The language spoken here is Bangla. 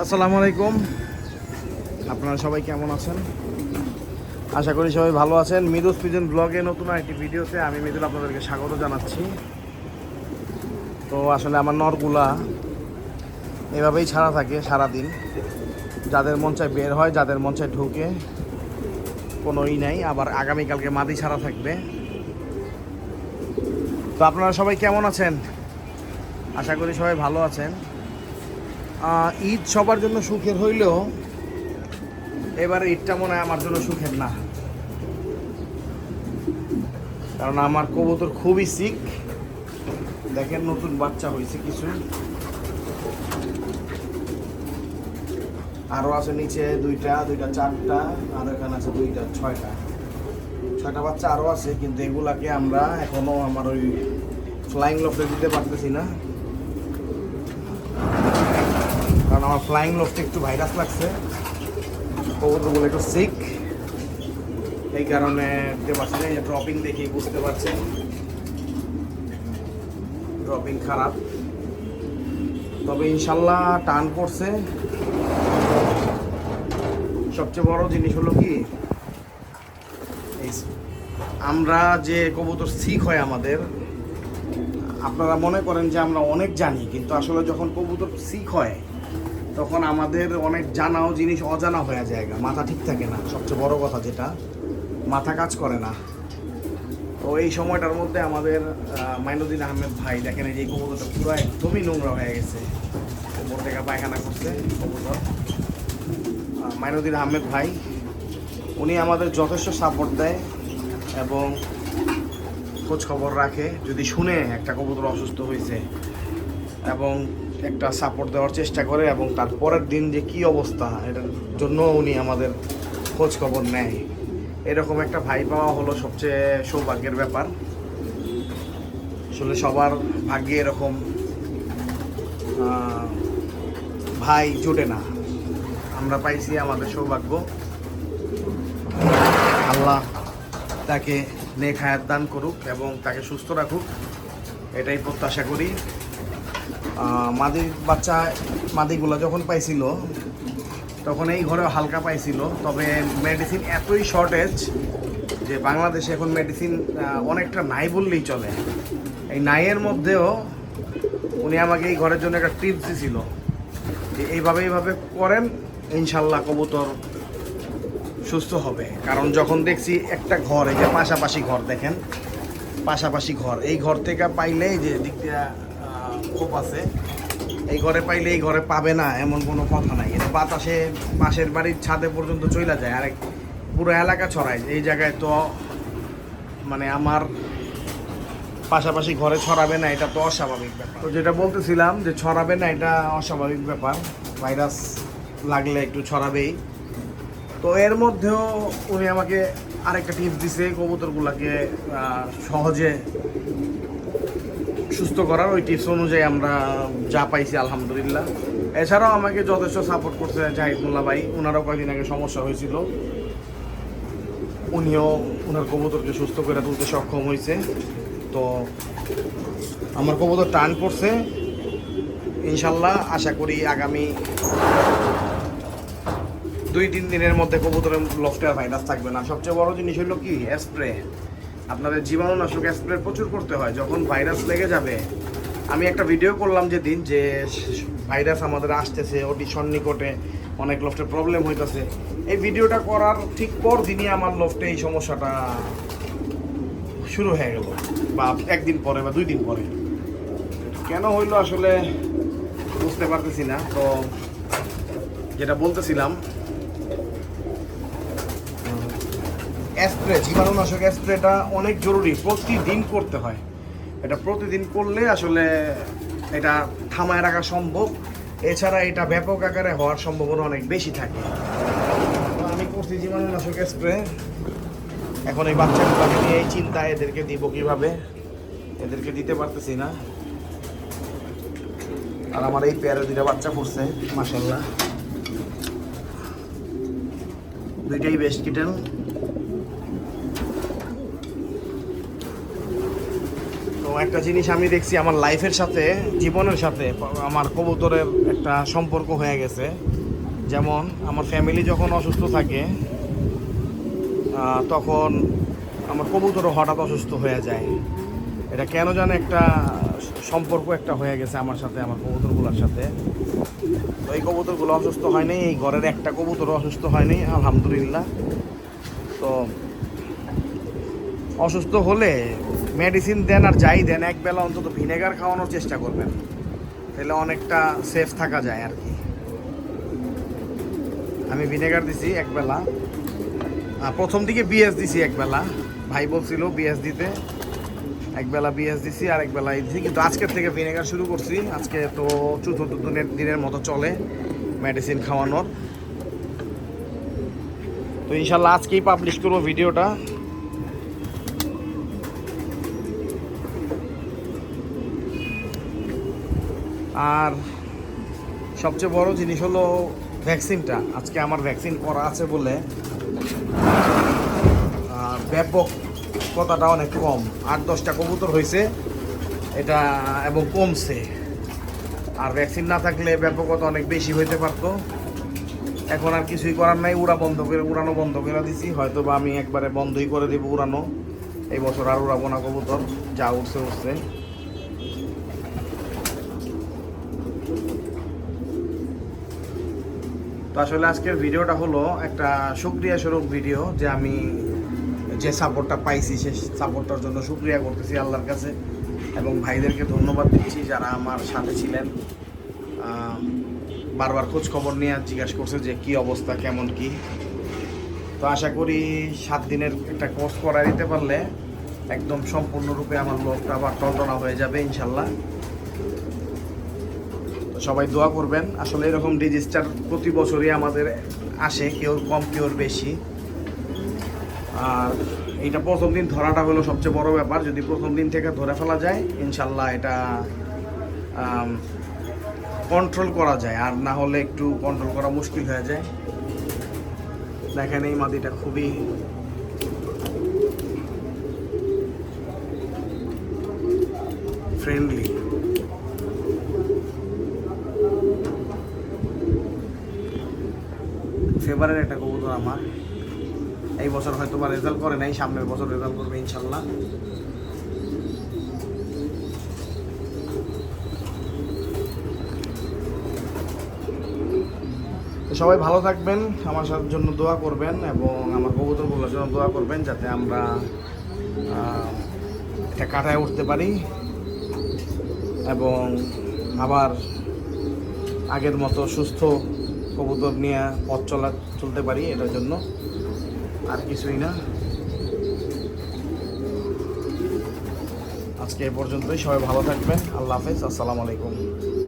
আসসালামু আলাইকুম। আপনারা সবাই কেমন আছেন? আশা করি সবাই ভালো আছেন। মিদুস পিজন ব্লগে নতুন একটি ভিডিওতে আমি মিদুল আপনাদেরকে স্বাগত জানাচ্ছি। তো আসলে আমার নরগুলা এভাবেই ছাড়া থাকে সারা দিন যাদের মন বের হয়, যাদের মন ঢুকে কোনো ই নাই। আবার আগামীকালকে মাদি ছাড়া থাকবে। তো আপনারা সবাই কেমন আছেন? আশা করি সবাই ভালো আছেন। ঈদ সবার জন্য সুখের হইলেও এবারে ঈদটা মনে হয় আমার জন্য সুখের না। কারণ আমার কবুতর খুবই সিক দেখেন নতুন বাচ্চা হয়েছে কিছু। আরও আছে নিচে দুইটা দুইটা চারটা, আর এখানে আছে দুইটা, ছয়টা। ছয়টা বাচ্চা আরও আছে, কিন্তু এগুলাকে আমরা এখনও আমার ওই ফ্লাইং লফটে দিতে পারতেছি না কারণ আমার ফ্লাইং লোকটা একটু ভাইরাস লাগছে। কবুতরগুলো একটু সিক এই কারণে ড্রপিং দেখি বুঝতে পারছেন ড্রপিং খারাপ। তবে ইনশাল্লাহ টান পড়ছে। সবচেয়ে বড় জিনিস হলো কি আমরা যে কবুতর সিক হয় আমাদের, আপনারা মনে করেন যে আমরা অনেক জানি, কিন্তু আসলে যখন কবুতর সিক হয় তখন আমাদের অনেক জানাও জিনিস অজানা হয়ে যায়, মাথা ঠিক থাকে না। সবচেয়ে বড় কথা যেটা, মাথা কাজ করে না। তো এই সময়টার মধ্যে আমাদের মাইনুদ্দিন আহমেদ ভাই, দেখেন এই কবুতরটা পুরো একদমই নোংরা হয়ে গেছে। উপর থেকে পায়খানা করছে কবুতর। মাইনুদ্দিন আহমেদ ভাই, উনি আমাদের যথেষ্ট সাপোর্ট দেয় এবং খোঁজ খবর রাখে। যদি শুনে একটা কবুতর অসুস্থ হয়েছে এবং একটা সাপোর্ট দেওয়ার চেষ্টা করে এবং তার পরের দিন যে কি অবস্থা, এটার জন্য উনি আমাদের খোঁজ খবর নেয়। এরকম একটা ভাই পাওয়া হলো সবচেয়ে সৌভাগ্যের ব্যাপার। আসলে সবার ভাগ্যে এরকম ভাই জোটে না। আমরা পাইছি আমাদের সৌভাগ্য। আল্লাহ তাকে নেক হায়াত দান করুক এবং তাকে সুস্থ রাখুক। এটাই প্রত্যাশা করি। মাদির বাচ্চা মাদিগুলো যখন পাইছিল তখন এই ঘরে হালকা পাইছিল। তবে মেডিসিন এতই শর্টেজ যে বাংলাদেশে এখন মেডিসিন অনেকটা নাই বললেই চলে। এই নাইয়ের মধ্যেও উনি আমাকে এই ঘরের জন্য একটা টিপস দিছিল যে এইভাবে এইভাবে করেন ইনশাল্লাহ কবুতর সুস্থ হবে। কারণ যখন দেখছি একটা ঘর এই যে পাশাপাশি ঘর দেখেন পাশাপাশি ঘর। এই ঘর থেকে পাইলে যে দিক দিয়ে আহ, খোপ আছে। এই ঘরে পাইলে এই ঘরে পাবে না, এমন কোনো কথা নাই। এটা বাতাসে, পাশের বাড়ির ছাদে পর্যন্ত চলে যায়। আর পুরো এলাকা ছড়ায়। এই জায়গায় তো মানে আমার পাশাপাশি ঘরে ছড়াবে না, এটা তো অস্বাভাবিক ব্যাপার। তো যেটা বলতেছিলাম যে ছড়াবে না, এটা অস্বাভাবিক ব্যাপার। ভাইরাস লাগলে একটু ছড়াবেই। তো এর মধ্যেও উনি আমাকে আরেকটা টিপস দিছে কবুতরগুলোকে সহজে সুস্থ করার ওই টিপস অনুযায়ী আমরা যা পাইছি, আলহামদুলিল্লাহ। এছাড়াও আমাকে যথেষ্ট সাপোর্ট করছে জাহিদ মোল্লা ভাই। ওনারও কয়েকদিন আগে সমস্যা হয়েছিল। উনিও ওনার কবুতরকে সুস্থ করে তুলতে সক্ষম হয়েছে। তো আমার কবুতর টান পড়ছে। ইনশাল্লাহ আশা করি আগামী দুই তিন দিনের মধ্যে কবুতরের লফটে ভাইরাস থাকবে না। সবচেয়ে বড় জিনিস হলো কি? স্প্রে আপনাদের জীবাণুনাশক স্প্রে প্রচুর করতে হয়। যখন ভাইরাস লেগে যাবে, আমি একটা ভিডিও করলাম যেদিন যে ভাইরাস আমাদের আসতেছে ওটি সন্নিকটে অনেক লফটের প্রবলেম হইতেছে। এই ভিডিওটা করার ঠিক পর দিনই আমার লফটে এই সমস্যাটা শুরু হয়ে গেল, বা একদিন পরে বা দুই দিন পরে। কেন হইল আসলে বুঝতে পারতেছি না। তো যেটা বলতেছিলাম স্প্রে, জীবাণুনাশক স্প্রেটা অনেক জরুরি, প্রতিদিন করতে হয়। এটা প্রতিদিন করলে আসলে এটা থামায় রাখা সম্ভব। এছাড়া এটা ব্যাপক আকারে হওয়ার সম্ভাবনা অনেক বেশি থাকে। আমি করছি জীবাণুনাশক স্প্রে। এখন এই বাচ্চাগুলোকে নিয়ে এই চিন্তা এদেরকে দিব কীভাবে? এদেরকে দিতে পারতেছি না। আর আমার এই পেয়ারে দুইটা বাচ্চা পড়ছে মাসাল্লাহ দুইটাই বেস্ট কিটেন একটা জিনিস আমি দেখছি আমার লাইফের সাথে, জীবনের সাথে, আমার কবুতরের একটা সম্পর্ক হয়ে গেছে। যেমন, আমার ফ্যামিলি যখন অসুস্থ থাকে তখন আমার কবুতরও হঠাৎ অসুস্থ হয়ে যায়। এটা কেন জানে একটা সম্পর্ক একটা হয়ে গেছে আমার সাথে, আমার কবুতরগুলোর সাথে। তো এই কবুতরগুলো অসুস্থ হয়নি এই ঘরের একটা কবুতরও অসুস্থ হয়নি আলহামদুলিল্লাহ। তো অসুস্থ হলে মেডিসিন দেন আর যাই দেন এক বেলা অন্তত ভিনেগার খাওয়ানোর চেষ্টা করবেন। তাহলে অনেকটা সেফ থাকা যায় আর কি। আমি ভিনেগার দিছি একবেলা আহ, প্রথম দিকে বিএস দিছি একবেলা ভাই বলছিল বিএস দিতে। একবেলা বিএস দিছি আর একবেলা এই দিছি। কিন্তু আজকের থেকে ভিনেগার শুরু করছি। আজকে তো চতুর্থ দিনের দিনের মতো চলে মেডিসিন খাওয়ানোর। তো ইনশাল্লাহ আজকেই পাবলিশ করব ভিডিওটা। আর সবচেয়ে বড় জিনিস হলো ভ্যাকসিনটা। আজকে আমার ভ্যাকসিন করা আছে বলে ব্যাপক কথাটা অনেক কম। আট, দশটা কবুতর হয়েছে, এটা এবং কমছে। আর ভ্যাকসিন না থাকলে ব্যাপকতা অনেক বেশি হইতে পারতো। এখন আর কিছুই করার নাই, উড়া বন্ধ করে, উড়ানো বন্ধ করে দিছি। হয়তো বা আমি একবারে বন্ধই করে দেবো উড়ানো। এই বছর আর উড়াবো না কবুতর, যা উঠছে উঠছে তো আসলে আজকের ভিডিওটা হলো একটা সুক্রিয়া স্বরূপ ভিডিও যে আমি যে সাপোর্টটা পাইছি, সে সাপোর্টটার জন্য সুক্রিয়া করতেছি আল্লাহর কাছে এবং ভাইদেরকে ধন্যবাদ দিচ্ছি যারা আমার সাথে ছিলেন। বারবার খোঁজ খবর নিয়ে জিজ্ঞাসা করছে যে কি অবস্থা, কেমন কি। তো আশা করি সাত দিনের একটা কোর্স করা দিতে পারলে একদম সম্পূর্ণরূপে আমার লোকটা আবার টলটনা হয়ে যাবে ইনশাল্লাহ। সবাই দোয়া করবেন। আসলে এরকম রেজিস্টার প্রতি বছরই আমাদের আসে, কেউ কম, কেউ বেশি। আর এটা প্রথম দিন ধরাটা হলো সবচেয়ে বড় ব্যাপার। যদি প্রথম দিন থেকে ধরে ফেলা যায়, ইনশাল্লাহ এটা কন্ট্রোল করা যায়। আর না হলে একটু কন্ট্রোল করা মুশকিল হয়ে যায়। দেখেন এই মাদিটা খুবই ফ্রেন্ডলি ফেভারের একটা কবুতর আমার। এই বছর হয়তো বা রেজাল্ট করে নাই, সামনের বছর রেজাল্ট করবে ইনশাল্লাহ। সবাই ভালো থাকবেন, আমার সাথে জন্য দোয়া করবেন এবং আমার কবুতরগুলোর জন্য দোয়া করবেন যাতে আমরা এটা কাটায় উঠতে পারি এবং আবার আগের মতো সুস্থ কবুতর নিয়ে পথ চলা চলতে পারি এটার জন্য। আর কিছুই না। আজকে এ পর্যন্তই। সবাই ভালো থাকবেন। আল্লাহ হাফেজ। আসসালামু আলাইকুম।